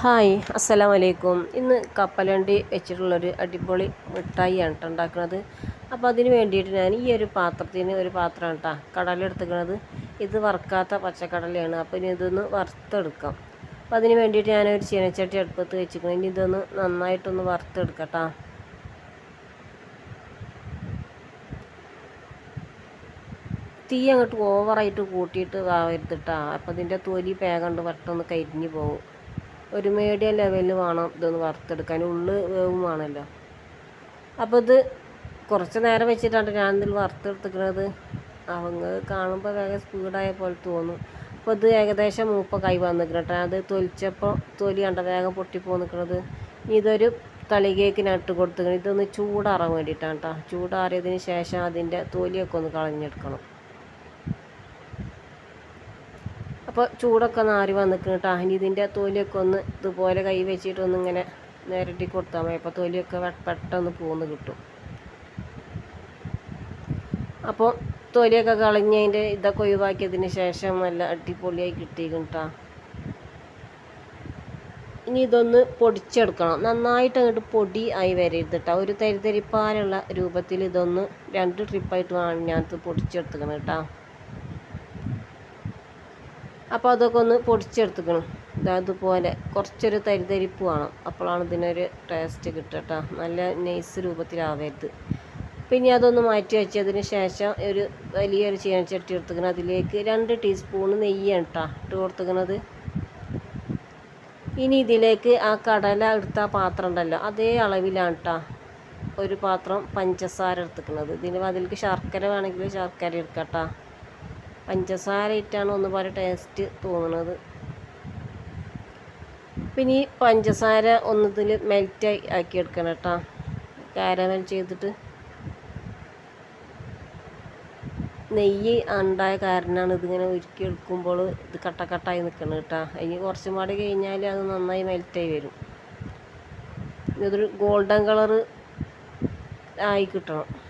Hi അസ്സലാം വലൈക്കും ഇന്ന് കപ്പലണ്ടി വെച്ചിട്ടുള്ളൊരു അടിപൊളി മിഠായിയാണ് കേട്ടോ ഉണ്ടാക്കുന്നത്. അപ്പോൾ അതിന് വേണ്ടിയിട്ട് ഞാൻ ഈ ഒരു പാത്രത്തിന് ഒരു പാത്രമാണ് കേട്ടോ കടല എടുത്തുക്കുന്നത് ഇത് വറുക്കാത്ത പച്ചക്കടലയാണ്. അപ്പോൾ ഇനി ഇതൊന്ന് വറുത്തെടുക്കാം. അപ്പോൾ അതിന് വേണ്ടിയിട്ട് ഞാനൊരു ചീനച്ചട്ടി അടുപ്പത്ത് വെച്ചിരിക്കണം ഇനി ഇതൊന്ന് നന്നായിട്ടൊന്ന് വറുത്തെടുക്കാം തീ അങ്ങോട്ട് ഓവറായിട്ട് കൂട്ടിയിട്ട് വാവരുത് കേട്ടോ അപ്പോൾ ഇതിന്റെ തൊലി പേകണ്ട് പെട്ടെന്ന് കരിഞ്ഞു പോകും. ഒരു മീഡിയം ലെവലിൽ വേണം ഇതൊന്ന് വറുത്തെടുക്കാൻ. ഉള്ള് വേവും വേണമല്ലോ. അപ്പോൾ ഇത് കുറച്ച് നേരം വെച്ചിട്ടാണ് ഞാനിതിൽ വറുത്തെടുത്തിരിക്കുന്നത്. അവങ്ങ് കാണുമ്പോൾ വേഗം സ്പീഡായ പോലെ തോന്നും. അപ്പോൾ ഇത് ഏകദേശം മൂപ്പ കൈ വന്നിരിക്കട്ടെ അത് തൊലിച്ചപ്പോൾ തൊലി കണ്ട വേഗം പൊട്ടിപ്പോ നിൽക്കുന്നത് ഇതൊരു തളികേക്ക് നട്ട് കൊടുത്തിരിക്കണം. ഇതൊന്ന് ചൂടാറാൻ വേണ്ടിയിട്ടാണ് കേട്ടോ. ചൂടാറിയതിന് ശേഷം അതിന്റെ തൊലിയൊക്കെ ഒന്ന് കളഞ്ഞെടുക്കണം. അപ്പോൾ ചൂടൊക്കെ നാറി വന്നിക്കണം കേട്ടോ ഇനി ഇതിന്റെ തൊലിയൊക്കെ ഒന്ന് ഇതുപോലെ കൈ വെച്ചിട്ട് ഒന്ന് ഇങ്ങനെ നേരിട്ടി കൊടുത്താൽ മതി. അപ്പോൾ തൊലിയൊക്കെ പെട്ടെന്ന് പോന്ന് കിട്ടും. അപ്പോൾ തൊലിയൊക്കെ കളഞ്ഞ് അതിന്റെ ഇതൊക്കെ ഒഴിവാക്കിയതിന് ശേഷം നല്ല അടിപൊളിയായി കിട്ടിയിരിക്കും കേട്ടോ ഇനി ഇതൊന്ന് പൊടിച്ചെടുക്കണം. നന്നായിട്ട് അങ്ങോട്ട് പൊടി ആയി വരരുത് കേട്ടോ ഒരു തരിതരിപ്പാലുള്ള രൂപത്തിൽ ഇതൊന്ന് രണ്ട് ട്രിപ്പായിട്ട് വേണം ഞാനത് പൊടിച്ചെടുത്തുക്കണം കേട്ടോ അപ്പോൾ അതൊക്കെ ഒന്ന് പൊടിച്ചെടുത്തുക്കണം. ദാ അതുപോലെ കുറച്ചൊരു തരിതരിപ്പ് വേണം. അപ്പോഴാണ് ഇതിനൊരു ടേസ്റ്റ് കിട്ടുക കേട്ടോ നല്ല നൈസ് രൂപത്തിലാവരുത്. പിന്നെ അതൊന്ന് മാറ്റി വെച്ചതിന് ശേഷം ഒരു വലിയൊരു ചീനച്ചട്ടി എടുത്തുക്കണം അതിലേക്ക് രണ്ട് ടീസ്പൂൺ നെയ്യാണ് കേട്ടോ ഇട്ട് കൊടുത്തുക്കണത് ഇനി ഇതിലേക്ക് ആ കടല എടുത്ത പാത്രം ഉണ്ടല്ലോ അതേ അളവിലാണ് കേട്ടോ ഒരു പാത്രം പഞ്ചസാര എടുത്തുക്കണത് ഇതിന് അതിലേക്ക് ശർക്കര വേണമെങ്കിൽ ശർക്കര എടുക്കാം കേട്ടോ പഞ്ചസാര ഇട്ടാണ് ഒന്നുപോലെ ടേസ്റ്റ് തോന്നുന്നത് പിന്നെ ഈ പഞ്ചസാര ഒന്നതിൽ മെൽറ്റ് ആക്കി എടുക്കണം കേട്ടോ. കാരമൽ ചെയ്തിട്ട്. നെയ്യ് ഉണ്ടായ കാരണമാണ് ഇതിങ്ങനെ ഉരുക്കി എടുക്കുമ്പോൾ ഇത് കട്ട കട്ടക്കട്ടായി നിൽക്കണം കേട്ടോ. അതിന് കുറച്ചും പാടി കഴിഞ്ഞാൽ അത് നന്നായി മെൽറ്റായി വരും. ഇതൊരു ഗോൾഡൻ കളറ് ആയി കിട്ടണം.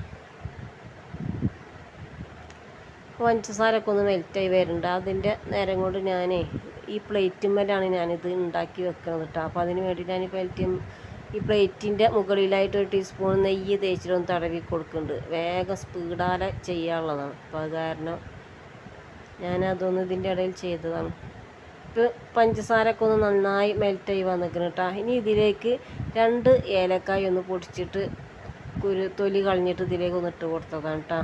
പഞ്ചസാരൊക്കെ ഒന്ന് മെൽറ്റായി വരുന്നുണ്ട്. അതിന്റെ നേരം കൊണ്ട് ഞാനേ ഈ പ്ലേറ്റുമ്മലാണ് ഞാനിത് ഉണ്ടാക്കി വെക്കുന്നത് കേട്ടോ അപ്പോൾ അതിന് വേണ്ടി ഞാൻ ഈ പ്ലേറ്റും ഈ പ്ലേറ്റിന്റെ മുകളിലായിട്ട് ഒരു ടീസ്പൂൺ നെയ്യ് തേച്ചിട്ടൊന്ന് തടവി കൊടുക്കുന്നുണ്ട്. വേഗം സ്പീഡാലെ ചെയ്യാനുള്ളതാണ്. അപ്പോൾ അത് കാരണം ഞാനതൊന്ന് ഇതിന്റെ ഇടയിൽ ചെയ്തതാണ്. ഇപ്പോൾ പഞ്ചസാരൊക്കെ ഒന്ന് നന്നായി മെൽറ്റായി വന്നിരിക്കണം കേട്ടോ ഇനി ഇതിലേക്ക് രണ്ട് ഏലക്കായ ഒന്ന് പൊടിച്ചിട്ട് കുരു തൊലി കളഞ്ഞിട്ട് ഇതിലേക്ക് ഒന്ന് ഇട്ട് കൊടുത്തതാണ് കേട്ടോ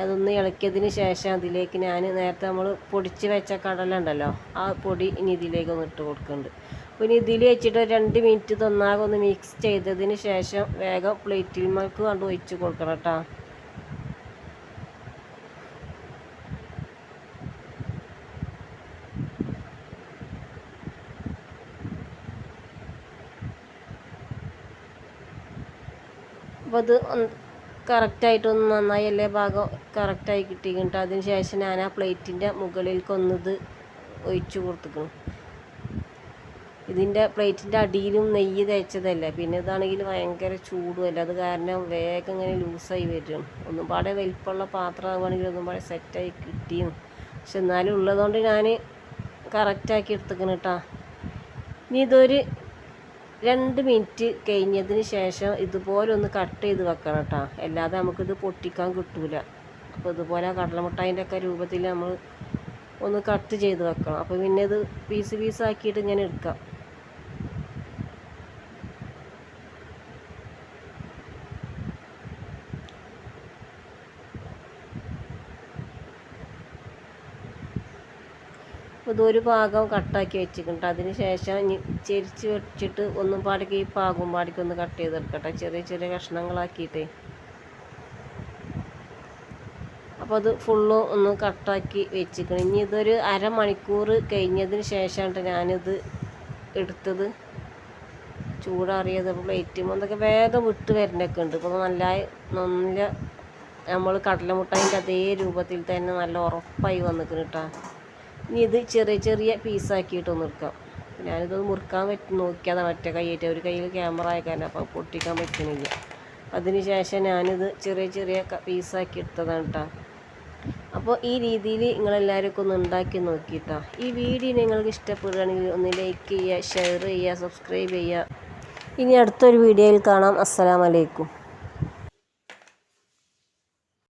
അതൊന്ന് ഇളക്കിയതിന് ശേഷം അതിലേക്ക് ഞാൻ നേരത്തെ നമ്മൾ പൊടിച്ച് വെച്ച കടല ഉണ്ടല്ലോ ആ പൊടി ഇനി ഇതിലേക്ക് ഒന്ന് ഇട്ട് കൊടുക്കുന്നുണ്ട്. അപ്പോൾ ഇനി ഇതിൽ വെച്ചിട്ട് രണ്ട് മിനിറ്റ് തൊന്നാകെ ഒന്ന് മിക്സ് ചെയ്തതിന് ശേഷം വേഗം പ്ലേറ്റിൽ മൾക്ക് കണ്ട് ഒഴിച്ച് കൊടുക്കണം കേട്ടോ. അപ്പോൾ അത് കറക്റ്റായിട്ടൊന്ന് നന്നായി എല്ലാ ഭാഗം കറക്റ്റായി കിട്ടിയിട്ട് അതിന് ശേഷം ഞാൻ ആ പ്ലേറ്റിന്റെ മുകളിലേക്ക് മുകളിലേക്കൊന്നത് ഒഴിച്ചു കൊടുത്തിക്കണം. ഇതിന്റെ പ്ലേറ്റിന്റെ അടിയിലും നെയ്യ് തേച്ചതല്ലേ? പിന്നെ ഇതാണെങ്കിൽ ഭയങ്കര ചൂടുമല്ല? അത് കാരണം വേഗം ഇങ്ങനെ ലൂസായി വരും. ഒന്നും പാടെ വലിപ്പമുള്ള പാത്രം ആവുകയാണെങ്കിൽ ഒന്നും പാടെ സെറ്റായി കിട്ടിയും പക്ഷെ എന്നാലും ഉള്ളതുകൊണ്ട് ഞാൻ കറക്റ്റാക്കി എടുത്തിക്കണം കേട്ടോ ഇനി ഇതൊരു രണ്ട് മിനിറ്റ് കഴിഞ്ഞതിന് ശേഷം ഇതുപോലെ ഒന്ന് കട്ട് ചെയ്ത് വെക്കണം കേട്ടോ അല്ലാതെ നമുക്കിത് പൊട്ടിക്കാൻ കിട്ടൂല. അപ്പോൾ ഇതുപോലെ കടലമുട്ടായിന്റെ ഒക്കെ രൂപത്തിൽ നമ്മൾ ഒന്ന് കട്ട് ചെയ്ത് വെക്കണം. അപ്പോൾ പിന്നെ ഇത് പീസ് പീസ് ആക്കിയിട്ട് ഇങ്ങനെ എടുക്കാം. അപ്പോൾ ഇതൊരു ഭാഗം കട്ടാക്കി വെച്ചിട്ടുണ്ട്. അതിന് ശേഷം ചെരിച്ച് വെച്ചിട്ട് ഒന്നും പാടിക്ക് ഈ പാകും പാടിക്ക് ഒന്ന് കട്ട് ചെയ്തെടുക്കട്ടെ. ചെറിയ ചെറിയ കഷ്ണങ്ങളാക്കിയിട്ടേ. അപ്പോൾ അത് ഫുള്ള് ഒന്ന് കട്ടാക്കി വെച്ചിക്കണം ഇനി ഇതൊരു അരമണിക്കൂർ കഴിഞ്ഞതിന് ശേഷമാണ് ഞാനിത് എടുത്തത്. ചൂടാറിയത് അപ്പോൾ പ്ലേറ്റ് അതൊക്കെ വേഗം വിട്ട് വരുന്നൊക്കെ ഉണ്ട്. ഇപ്പോൾ നല്ല നല്ല നമ്മൾ കടലമുട്ടായിന്റെ അതേ രൂപത്തിൽ തന്നെ നല്ല ഉറപ്പായി വന്നിക്കണം കേട്ടോ ഇനി ഇത് ചെറിയ ചെറിയ പീസാക്കിയിട്ടൊന്ന് എടുക്കാം. ഞാനിത് മുറുക്കാൻ പറ്റും നോക്കിയതാണ് ഒറ്റ കൈയായിട്ട് ഒരു കയ്യിൽ ക്യാമറ ആക്കാൻ അപ്പോൾ പൊട്ടിക്കാൻ പറ്റുന്നില്ല. അതിന് ശേഷം ഞാനിത് ചെറിയ ചെറിയ പീസാക്കി എടുത്തതാണ് കേട്ടോ അപ്പോൾ ഈ രീതിയിൽ നിങ്ങളെല്ലാവരും ഒക്കെ ഒന്ന് ഉണ്ടാക്കി നോക്കിയിട്ടോ ഈ വീഡിയോ നിങ്ങൾക്ക് ഇഷ്ടപ്പെടുകയാണെങ്കിൽ ഒന്ന് ലൈക്ക് ചെയ്യുക ഷെയർ ചെയ്യുക സബ്സ്ക്രൈബ് ചെയ്യുക. ഇനി അടുത്തൊരു വീഡിയോയിൽ കാണാം. അസ്സലാമലൈക്കും